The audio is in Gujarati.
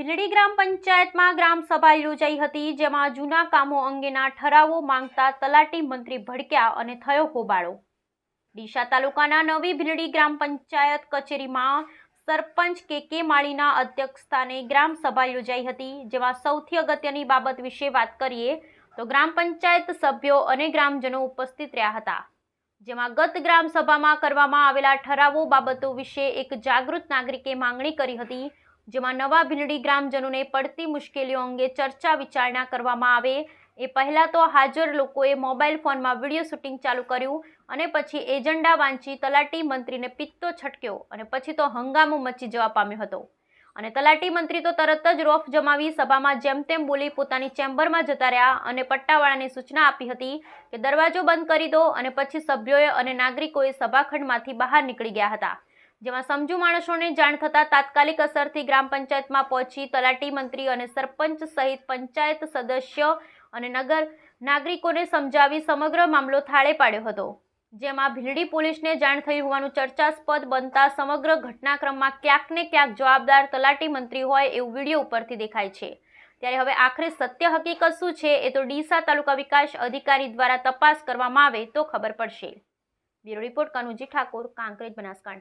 ભીલડી ગ્રામ પંચાયતમાં ગ્રામ સભા યોજાઈ હતી, જેમાં જૂના કામો અંગેના ઠરાવો માંગતા તલાટી મંત્રી ભડક્યા અને થયો હોબાળો. ડીસા તાલુકાના નવી ભીલડી ગ્રામ પંચાયત કચેરીમાં સરપંચ કે કે માળીના અધ્યક્ષસ્થાને ગ્રામ સભા યોજાઈ હતી, જેમાં સૌથી અગત્યની બાબત વિશે વાત કરીએ તો ગ્રામ પંચાયત સભ્યો અને ગ્રામજનો ઉપસ્થિત રહ્યા હતા, જેમાં ગત ગ્રામ સભામાં કરવામાં આવેલા ઠરાવો બાબતો વિશે એક જાગૃત નાગરિકે માંગણી કરી હતી જેમાં નવા ભીલડી ગ્રામજનોને પડતી મુશ્કેલીઓ અંગે ચર્ચા વિચારણા કરવામાં આવે. એ પહેલાં તો હાજર લોકોએ મોબાઈલ ફોનમાં વીડિયો શૂટિંગ ચાલુ કર્યું અને પછી એજન્ડા વાંચી તલાટી મંત્રીને પિત્તો છટક્યો અને પછી તો હંગામો મચી જવા પામ્યો હતો. અને તલાટી મંત્રી તો તરત જ રોફ જમાવી સભામાં જેમ તેમ બોલી પોતાની ચેમ્બરમાં જતા રહ્યા અને પટ્ટાવાળાને સૂચના આપી હતી કે દરવાજો બંધ કરી દો અને પછી સભ્યોએ અને નાગરિકોએ સભાખંડમાંથી બહાર નીકળી ગયા હતા. જેમાં સમજુ માણસોને જાણ થતાં તાત્કાલિક અસરથી ગ્રામ પંચાયતમાં પહોંચી તલાટી મંત્રી અને સરપંચ સહિત પંચાયત સદસ્ય અને નગર નાગરિકોને સમજાવી સમગ્ર મામલો થાળે પાડ્યો હતો. જેમાં ભીલડી પોલીસને જાણ થઈ હોવાનું ચર્ચાસ્પદ બનતા સમગ્ર ઘટનાક્રમમાં ક્યાંક ને ક્યાંક જવાબદાર તલાટી મંત્રી હોય એવું વીડિયો ઉપરથી દેખાય છે. ત્યારે હવે આખરે સત્ય હકીકત શું છે એ તો ડીસા તાલુકા વિકાસ અધિકારી દ્વારા તપાસ કરવામાં આવે તો ખબર પડશે. Bureau report Kanuji Thakor, Kankrej, Banaskantha.